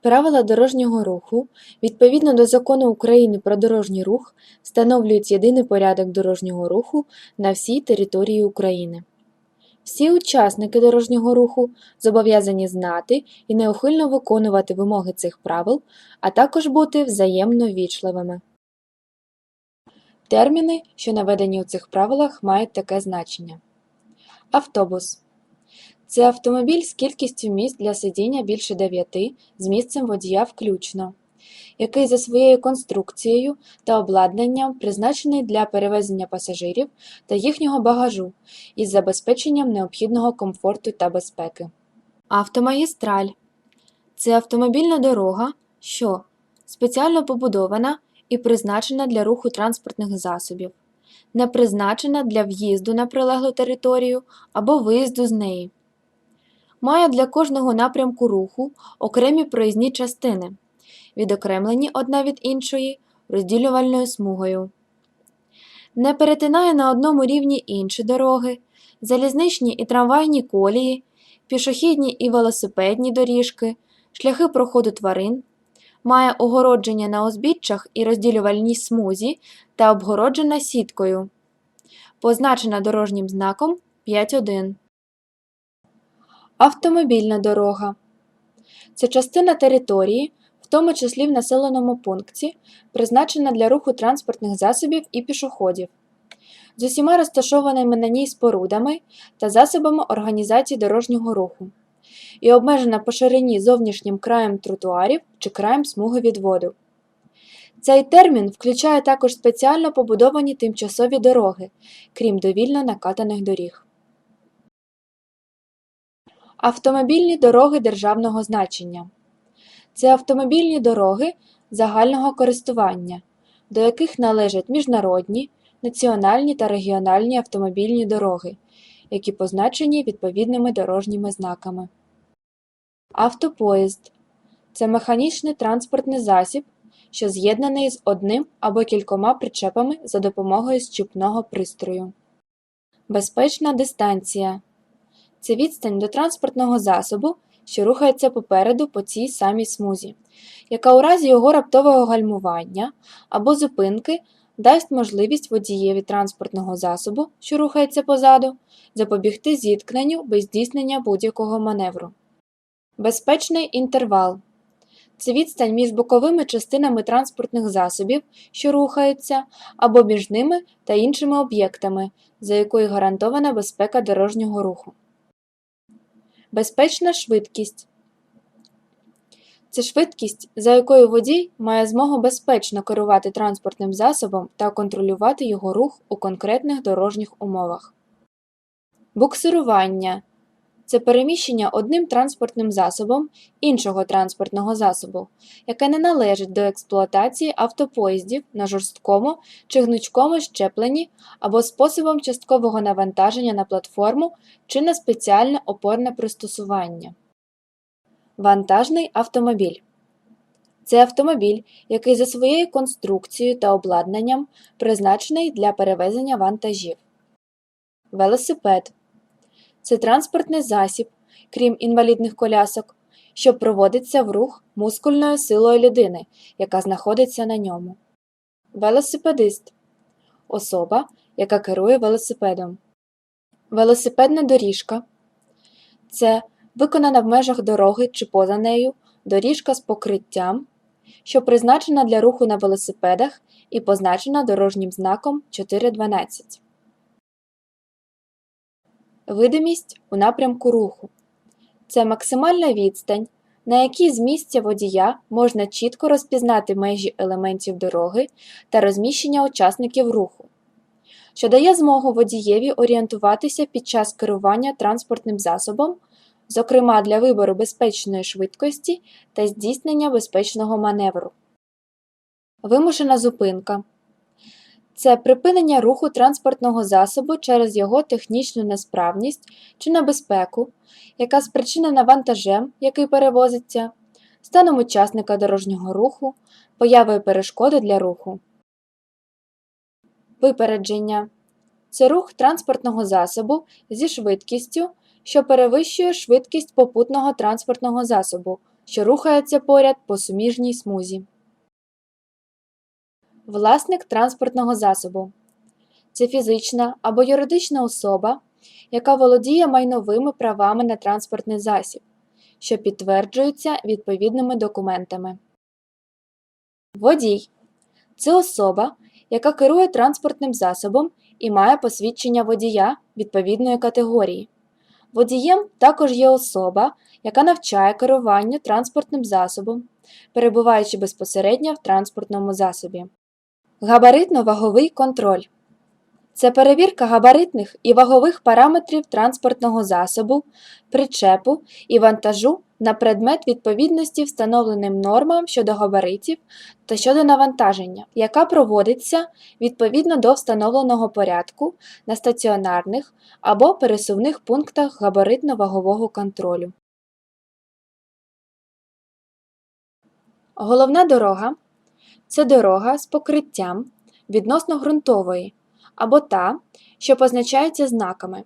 Правила дорожнього руху відповідно до Закону України про дорожній рух встановлюють єдиний порядок дорожнього руху на всій території України. Всі учасники дорожнього руху зобов'язані знати і неухильно виконувати вимоги цих правил, а також бути взаємно ввічливими. Терміни, що наведені у цих правилах, мають таке значення. Автобус це автомобіль з кількістю місць для сидіння більше 9 з місцем водія включно, який за своєю конструкцією та обладнанням призначений для перевезення пасажирів та їхнього багажу із забезпеченням необхідного комфорту та безпеки. Автомагістраль це автомобільна дорога, що спеціально побудована і призначена для руху транспортних засобів, не призначена для в'їзду на прилеглу територію або виїзду з неї. Має для кожного напрямку руху окремі проїзні частини, відокремлені одна від іншої розділювальною смугою. Не перетинає на одному рівні інші дороги, залізничні і трамвайні колії, пішохідні і велосипедні доріжки, шляхи проходу тварин, має огородження на узбіччях і розділювальній смузі та обгороджена сіткою, позначена дорожнім знаком 5.1. Автомобільна дорога це частина території, в тому числі в населеному пункті, призначена для руху транспортних засобів і пішоходів, з усіма розташованими на ній спорудами та засобами організації дорожнього руху, і обмежена по ширині зовнішнім краєм тротуарів чи краєм смуги відводу. Цей термін включає також спеціально побудовані тимчасові дороги, крім довільно накатаних доріг. Автомобільні дороги державного значення це автомобільні дороги загального користування, до яких належать міжнародні, національні та регіональні автомобільні дороги, які позначені відповідними дорожніми знаками. Автопоїзд це механічний транспортний засіб, що з'єднаний з одним або кількома причепами за допомогою щупного пристрою. Безпечна дистанція це відстань до транспортного засобу, що рухається попереду по цій самій смузі, яка у разі його раптового гальмування або зупинки дасть можливість водієві транспортного засобу, що рухається позаду, запобігти зіткненню без здійснення будь-якого маневру. Безпечний інтервал це відстань між боковими частинами транспортних засобів, що рухаються, або між ними та іншими об'єктами, за якою гарантована безпека дорожнього руху. Безпечна швидкість це швидкість, за якою водій має змогу безпечно керувати транспортним засобом та контролювати його рух у конкретних дорожніх умовах. Буксирування це переміщення одним транспортним засобом іншого транспортного засобу, яке не належить до експлуатації автопоїздів на жорсткому чи гнучкому щепленні або способом часткового навантаження на платформу чи на спеціальне опорне пристосування. Вантажний автомобіль це автомобіль, який за своєю конструкцією та обладнанням призначений для перевезення вантажів. Велосипед це транспортний засіб, крім інвалідних колясок, що проводиться в рух мускульною силою людини, яка знаходиться на ньому. Велосипедист особа, яка керує велосипедом. Велосипедна доріжка це виконана в межах дороги чи поза нею доріжка з покриттям, що призначена для руху на велосипедах і позначена дорожнім знаком 412. Видимість у напрямку руху це максимальна відстань, на якій з місця водія можна чітко розпізнати межі елементів дороги та розміщення учасників руху, що дає змогу водієві орієнтуватися під час керування транспортним засобом, зокрема для вибору безпечної швидкості та здійснення безпечного маневру. Вимушена зупинка це припинення руху транспортного засобу через його технічну несправність чи небезпеку, яка спричинена вантажем, який перевозиться, станом учасника дорожнього руху, появою перешкоди для руху. Випередження це рух транспортного засобу зі швидкістю, що перевищує швидкість попутного транспортного засобу, що рухається поряд по суміжній смузі. Власник транспортного засобу це фізична або юридична особа, яка володіє майновими правами на транспортний засіб, що підтверджуються відповідними документами. Водій це особа, яка керує транспортним засобом і має посвідчення водія відповідної категорії. Водієм також є особа, яка навчає керуванню транспортним засобом, перебуваючи безпосередньо в транспортному засобі. Габаритно-ваговий контроль це перевірка габаритних і вагових параметрів транспортного засобу, причепу і вантажу на предмет відповідності встановленим нормам щодо габаритів та щодо навантаження, яка проводиться відповідно до встановленого порядку на стаціонарних або пересувних пунктах габаритно-вагового контролю. Головна дорога це дорога з покриттям відносно ґрунтової або та, що позначається знаками.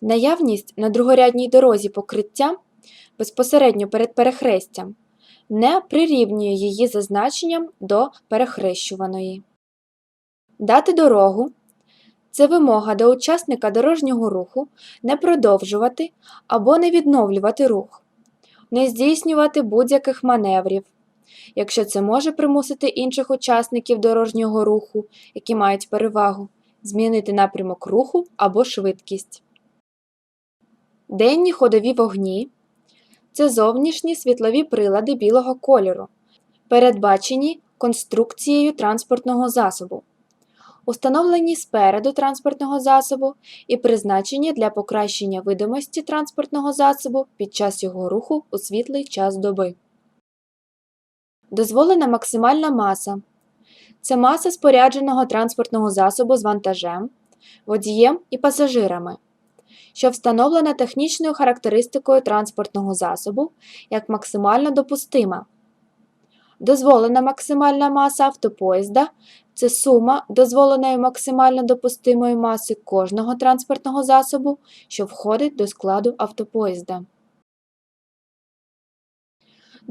Наявність на другорядній дорозі покриття безпосередньо перед перехрестям не прирівнює її за значенням до перехрещуваної. Дати дорогу це вимога до учасника дорожнього руху не продовжувати або не відновлювати рух, не здійснювати будь-яких маневрів, якщо це може примусити інших учасників дорожнього руху, які мають перевагу, змінити напрямок руху або швидкість. Денні ходові вогні це зовнішні світлові прилади білого кольору, передбачені конструкцією транспортного засобу, установлені спереду транспортного засобу і призначені для покращення видимості транспортного засобу під час його руху у світлий час доби. Дозволена максимальна маса це маса спорядженого транспортного засобу з вантажем, водієм і пасажирами, що встановлена технічною характеристикою транспортного засобу як максимально допустима. Дозволена максимальна маса автопоїзда це сума дозволеної максимально допустимої маси кожного транспортного засобу, що входить до складу автопоїзда.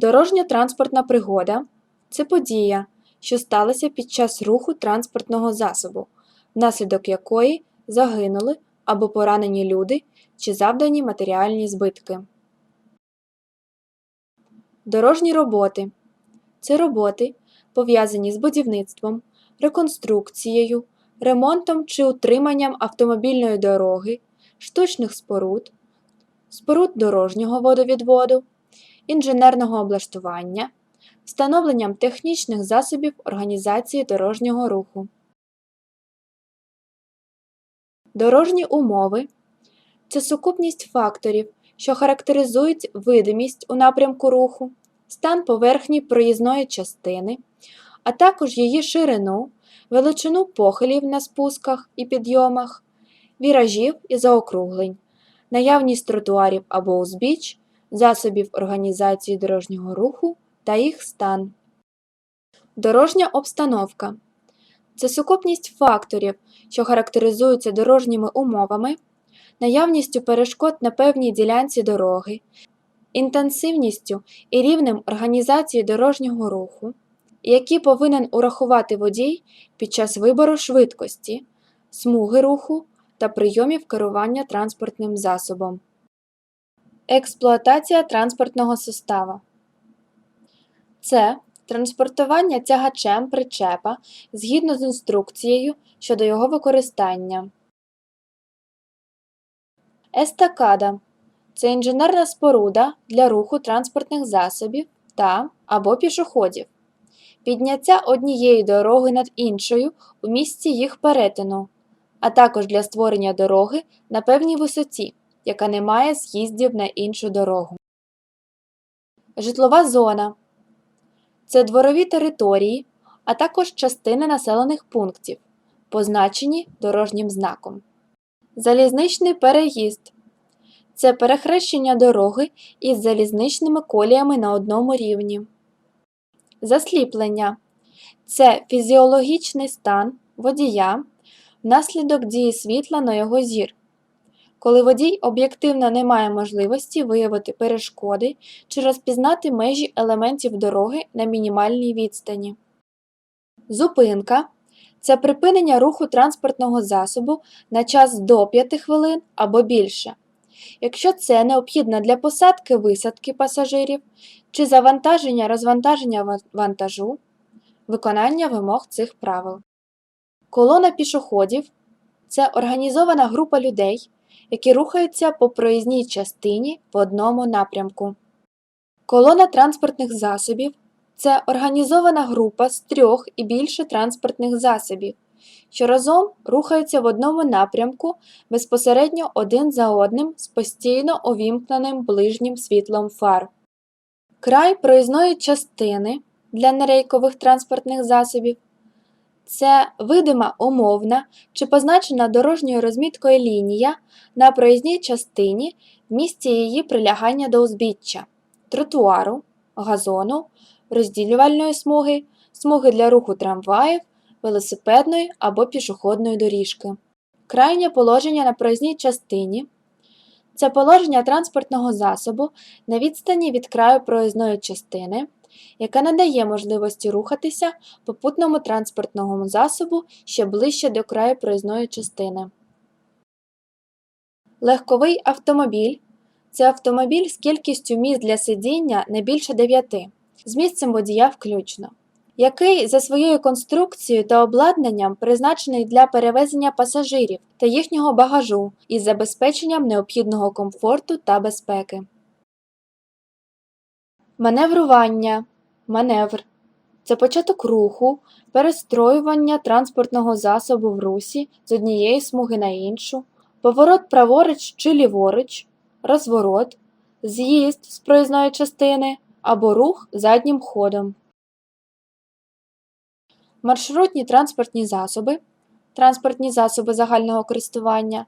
Дорожньо-транспортна пригода це подія, що сталася під час руху транспортного засобу, внаслідок якої загинули або поранені люди чи завдані матеріальні збитки. Дорожні роботи це роботи, пов'язані з будівництвом, реконструкцією, ремонтом чи утриманням автомобільної дороги, штучних споруд, споруд дорожнього водовідводу, інженерного облаштування, встановленням технічних засобів організації дорожнього руху. Дорожні умови це сукупність факторів, що характеризують видимість у напрямку руху, стан поверхні проїзної частини, а також її ширину, величину похилів на спусках і підйомах, віражів і заокруглень, наявність тротуарів або узбіч, засобів організації дорожнього руху та їх стан. Дорожня обстановка це сукупність факторів, що характеризуються дорожніми умовами, наявністю перешкод на певній ділянці дороги, інтенсивністю і рівнем організації дорожнього руху, які повинен урахувати водій під час вибору швидкості, смуги руху та прийомів керування транспортним засобом. Експлуатація транспортного состава це транспортування тягачем причепа згідно з інструкцією щодо його використання. Естакада це інженерна споруда для руху транспортних засобів та або пішоходів. Підняття однієї дороги над іншою у місці їх перетину, а також для створення дороги на певній висоті, яка не має з'їздів на іншу дорогу. Житлова зона це дворові території, а також частини населених пунктів, позначені дорожнім знаком. Залізничний переїзд це перехрещення дороги із залізничними коліями на одному рівні. Засліплення це фізіологічний стан водія внаслідок дії світла на його зір. Коли водій об'єктивно не має можливості виявити перешкоди чи розпізнати межі елементів дороги на мінімальній відстані. Зупинка це припинення руху транспортного засобу на час до 5 хвилин або більше, якщо це необхідно для посадки висадки пасажирів чи завантаження розвантаження вантажу, виконання вимог цих правил. Колона пішоходів це організована група людей, які рухаються по проїзній частині в одному напрямку. Колона транспортних засобів це організована група з трьох і більше транспортних засобів, що разом рухаються в одному напрямку безпосередньо один за одним з постійно увімкненим ближнім світлом фар. Край проїзної частини для нерейкових транспортних засобів це видима умовна чи позначена дорожньою розміткою лінія на проїзній частині в місці її прилягання до узбіччя, тротуару, газону, розділювальної смуги, смуги для руху трамваїв, велосипедної або пішохідної доріжки. Крайнє положення на проїзній частині це положення транспортного засобу на відстані від краю проїзної частини, яка не дає можливості рухатися попутному транспортному засобу ще ближче до краю проїзної частини. Легковий автомобіль це автомобіль з кількістю місць для сидіння не більше 9, з місцем водія включно, який за своєю конструкцією та обладнанням призначений для перевезення пасажирів та їхнього багажу із забезпеченням необхідного комфорту та безпеки. Маневрування маневр це початок руху, перестроювання транспортного засобу в русі з однієї смуги на іншу, поворот праворуч чи ліворуч, розворот, з'їзд з проїзної частини або рух заднім ходом. Маршрутні транспортні засоби, транспортні засоби загального користування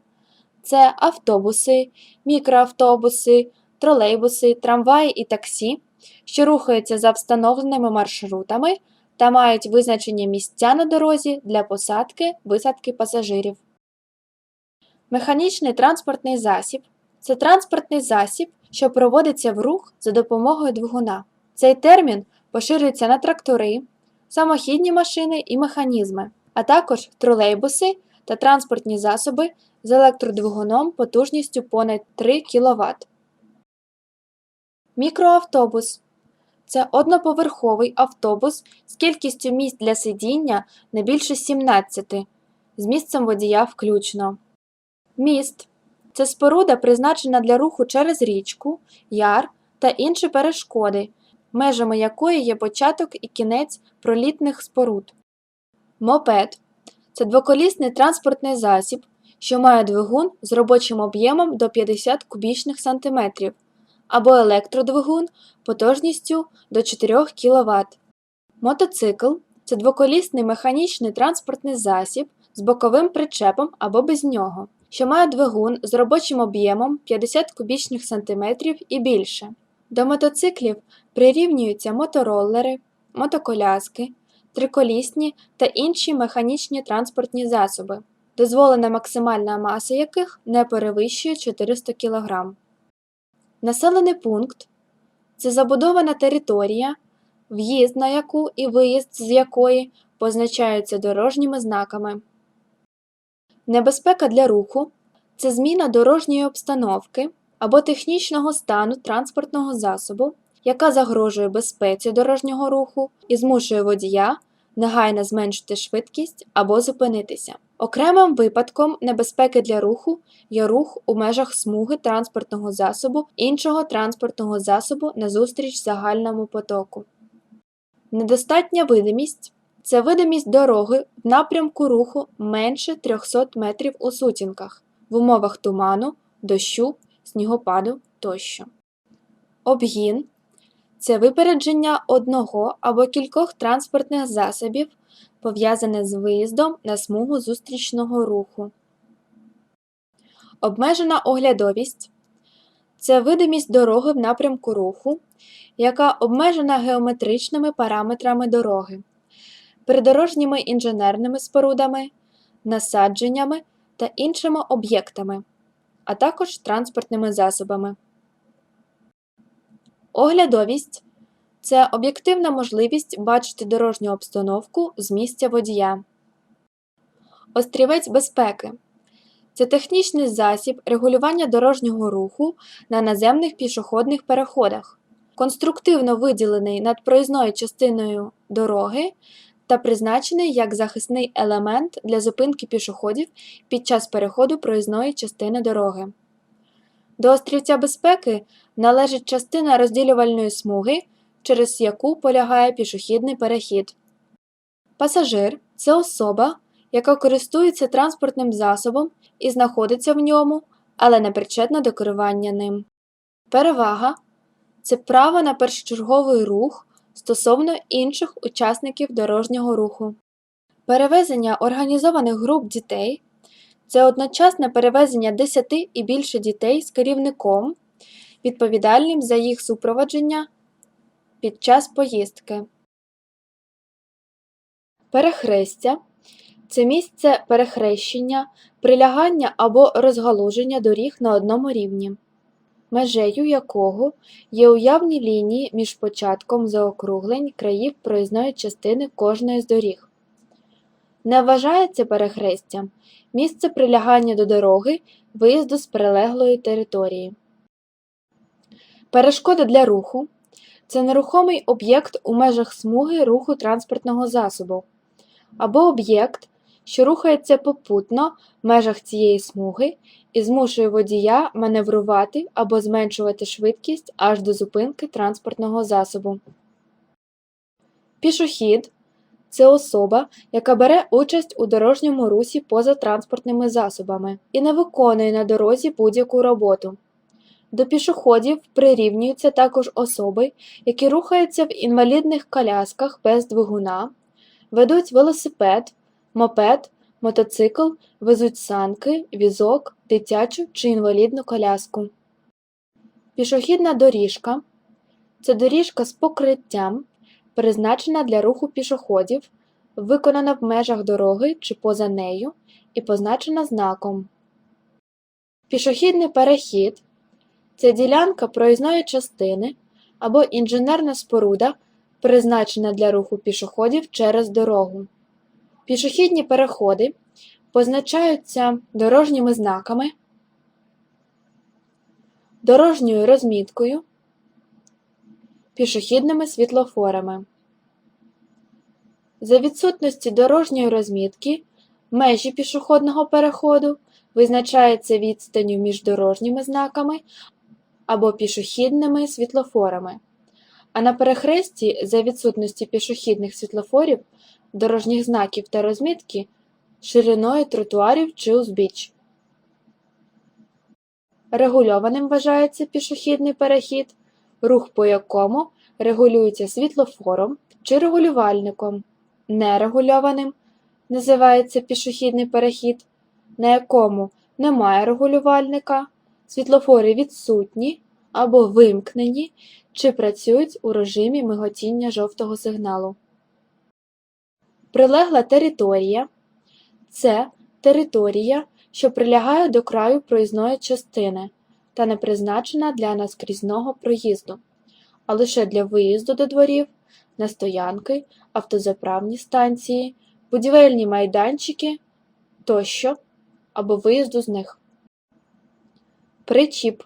це автобуси, мікроавтобуси, тролейбуси, трамваї і таксі, що рухаються за встановленими маршрутами та мають визначені місця на дорозі для посадки висадки пасажирів. Механічний транспортний засіб це транспортний засіб, що проводиться в рух за допомогою двигуна. Цей термін поширюється на трактори, самохідні машини і механізми, а також тролейбуси та транспортні засоби з електродвигуном потужністю понад 3 кВт. Мікроавтобус. Це одноповерховий автобус з кількістю місць для сидіння не більше 17, з місцем водія включно. Міст. Це споруда, призначена для руху через річку, яр та інші перешкоди, межами якої є початок і кінець пролітних споруд. Мопед. Це двоколісний транспортний засіб, що має двигун з робочим об'ємом до 50 кубічних сантиметрів або електродвигун потужністю до 4 кВт. Мотоцикл це двоколісний механічний транспортний засіб з боковим причепом або без нього, що має двигун з робочим об'ємом 50 кубічних сантиметрів і більше. До мотоциклів прирівнюються мотороллери, мотоколяски, триколісні та інші механічні транспортні засоби, дозволена максимальна маса яких не перевищує 400 кг. Населений пункт це забудована територія, в'їзд на яку і виїзд з якої позначаються дорожніми знаками. Небезпека для руху це зміна дорожньої обстановки або технічного стану транспортного засобу, яка загрожує безпеці дорожнього руху і змушує водія негайно зменшити швидкість або зупинитися. Окремим випадком небезпеки для руху є рух у межах смуги транспортного засобу іншого транспортного засобу назустріч загальному потоку. Недостатня видимість це видимість дороги в напрямку руху менше 300 метрів у сутінках в умовах туману, дощу, снігопаду тощо. Обгін це випередження одного або кількох транспортних засобів, пов'язане з виїздом на смугу зустрічного руху. Обмежена оглядовість це видимість дороги в напрямку руху, яка обмежена геометричними параметрами дороги, придорожніми інженерними спорудами, насадженнями та іншими об'єктами, а також транспортними засобами. Оглядовість це об'єктивна можливість бачити дорожню обстановку з місця водія. Острівець безпеки це технічний засіб регулювання дорожнього руху на наземних пішохідних переходах, конструктивно виділений над проїзною частиною дороги та призначений як захисний елемент для зупинки пішоходів під час переходу проїзної частини дороги. До острівця безпеки належить частина розділювальної смуги, через яку полягає пішохідний перехід. Пасажир це особа, яка користується транспортним засобом і знаходиться в ньому, але не причетна до керування ним. Перевага це право на першочерговий рух стосовно інших учасників дорожнього руху. Перевезення організованих груп дітей це одночасне перевезення 10 і більше дітей з керівником, відповідальним за їх супроводження під час поїздки. Перехрестя це місце перехрещення, прилягання або розгалуження доріг на одному рівні, межею якого є уявні лінії між початком заокруглень країв проїзної частини кожної з доріг. Не вважається перехрестям місце прилягання до дороги виїзду з прилеглої території. Перешкода для руху це нерухомий об'єкт у межах смуги руху транспортного засобу або об'єкт, що рухається попутно в межах цієї смуги і змушує водія маневрувати або зменшувати швидкість аж до зупинки транспортного засобу. Пішохід це особа, яка бере участь у дорожньому русі поза транспортними засобами і не виконує на дорозі будь-яку роботу. До пішоходів прирівнюються також особи, які рухаються в інвалідних колясках без двигуна, ведуть велосипед, мопед, мотоцикл, везуть санки, візок, дитячу чи інвалідну коляску. Пішохідна доріжка це доріжка з покриттям, призначена для руху пішоходів, виконана в межах дороги чи поза нею і позначена знаком. Пішохідний перехід це ділянка проїзної частини або інженерна споруда, призначена для руху пішоходів через дорогу. Пішохідні переходи позначаються дорожніми знаками, дорожньою розміткою, пішохідними світлофорами. За відсутності дорожньої розмітки межі пішохідного переходу визначаються відстанню між дорожніми знаками або пішохідними світлофорами, а на перехресті за відсутності пішохідних світлофорів, дорожніх знаків та розмітки шириною тротуарів чи узбіч. Регульованим вважається пішохідний перехід, рух по якому регулюється світлофором чи регулювальником. Нерегульованим називається пішохідний перехід, на якому немає регулювальника, світлофори відсутні або вимкнені чи працюють у режимі миготіння жовтого сигналу. Прилегла територія це територія, що прилягає до краю проїзної частини та не призначена для наскрізного проїзду, а лише для виїзду до дворів, на стоянки, автозаправні станції, будівельні майданчики тощо або виїзду з них. Причіп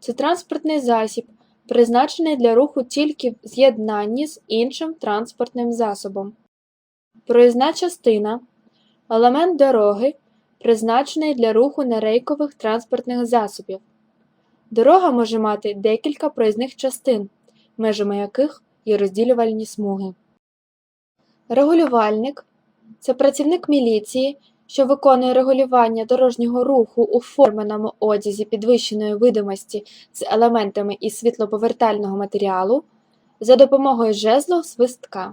це транспортний засіб, призначений для руху тільки в з'єднанні з іншим транспортним засобом. Проїзна частина елемент дороги, призначений для руху нерейкових транспортних засобів. Дорога може мати декілька проїзних частин, межами яких є розділювальні смуги. Регулювальник це працівник міліції, що виконує регулювання дорожнього руху у форменому одязі підвищеної видимості з елементами із світлоповертального матеріалу за допомогою жезлу свистка.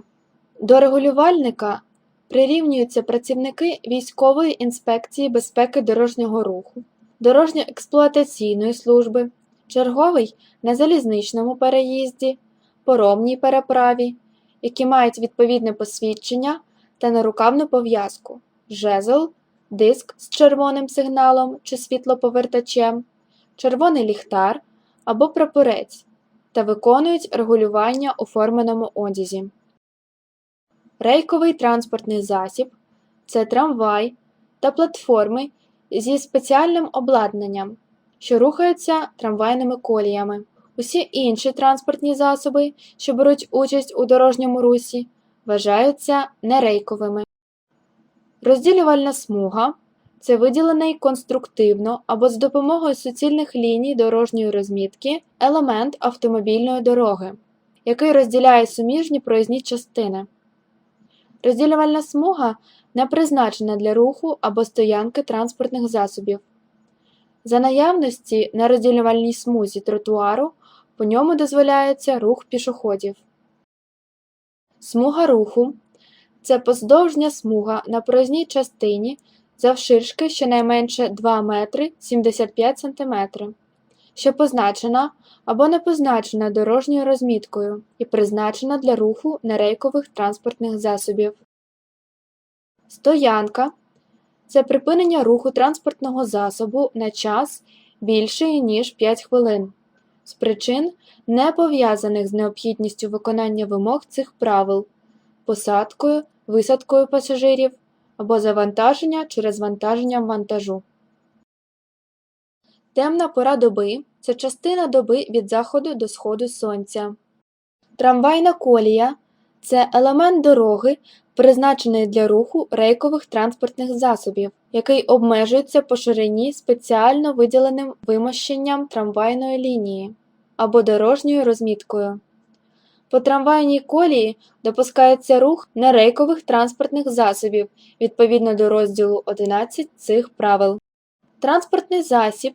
До регулювальника прирівнюються працівники військової інспекції безпеки дорожнього руху, дорожньо-експлуатаційної служби, черговий на залізничному переїзді, поромній переправі, які мають відповідне посвідчення та нарукавну пов'язку, жезл диск з червоним сигналом чи світлоповертачем, червоний ліхтар або прапорець та виконують регулювання у форменому одязі. Рейковий транспортний засіб це трамвай та платформи зі спеціальним обладнанням, що рухаються трамвайними коліями. Усі інші транспортні засоби, що беруть участь у дорожньому русі, вважаються нерейковими. Розділювальна смуга це виділений конструктивно або з допомогою суцільних ліній дорожньої розмітки елемент автомобільної дороги, який розділяє суміжні проїзні частини. Розділювальна смуга не призначена для руху або стоянки транспортних засобів. За наявності на розділювальній смузі тротуару по ньому дозволяється рух пішоходів. Смуга руху це поздовжня смуга на проїзній частині завширшки щонайменше 2 метри 75 см, що позначена або не позначена дорожньою розміткою і призначена для руху нерейкових транспортних засобів. Стоянка це припинення руху транспортного засобу на час більший, ніж 5 хвилин з причин, не пов'язаних з необхідністю виконання вимог цих правил, посадкою, висадкою пасажирів або завантаження чи розвантаженням вантажу. Темна пора доби це частина доби від заходу до сходу сонця. Трамвайна колія це елемент дороги, призначений для руху рейкових транспортних засобів, який обмежується по ширині спеціально виділеним вимощенням трамвайної лінії або дорожньою розміткою. По трамвайній колії допускається рух нерейкових транспортних засобів відповідно до розділу 11 цих правил. Транспортний засіб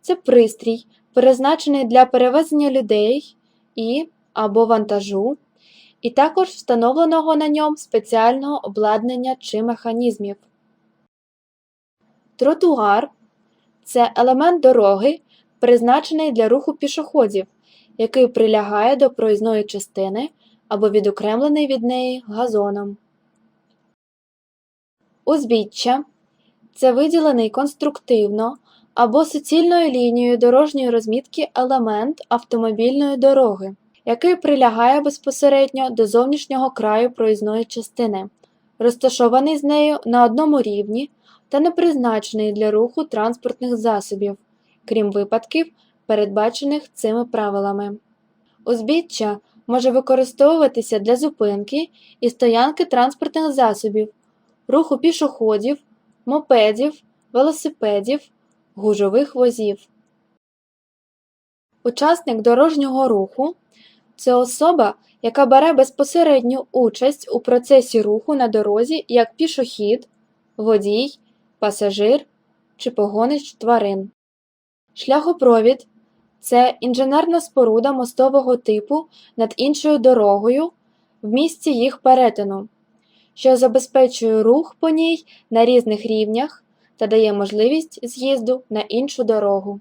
це пристрій, призначений для перевезення людей і або вантажу, і також встановленого на ньому спеціального обладнання чи механізмів. Тротуар це елемент дороги, призначений для руху пішоходів, який прилягає до проїзної частини або відокремлений від неї газоном. Узбіччя це виділений конструктивно або суцільною лінією дорожньої розмітки елемент автомобільної дороги, який прилягає безпосередньо до зовнішнього краю проїзної частини, розташований з нею на одному рівні та не призначений для руху транспортних засобів, крім випадків, передбачених цими правилами. Узбіччя може використовуватися для зупинки і стоянки транспортних засобів, руху пішоходів, мопедів, велосипедів, гужових возів. Учасник дорожнього руху це особа, яка бере безпосередню участь у процесі руху на дорозі як пішохід, водій, пасажир чи погонич тварин. Шляхопровід це інженерна споруда мостового типу над іншою дорогою в місці їх перетину, що забезпечує рух по ній на різних рівнях та дає можливість з'їзду на іншу дорогу.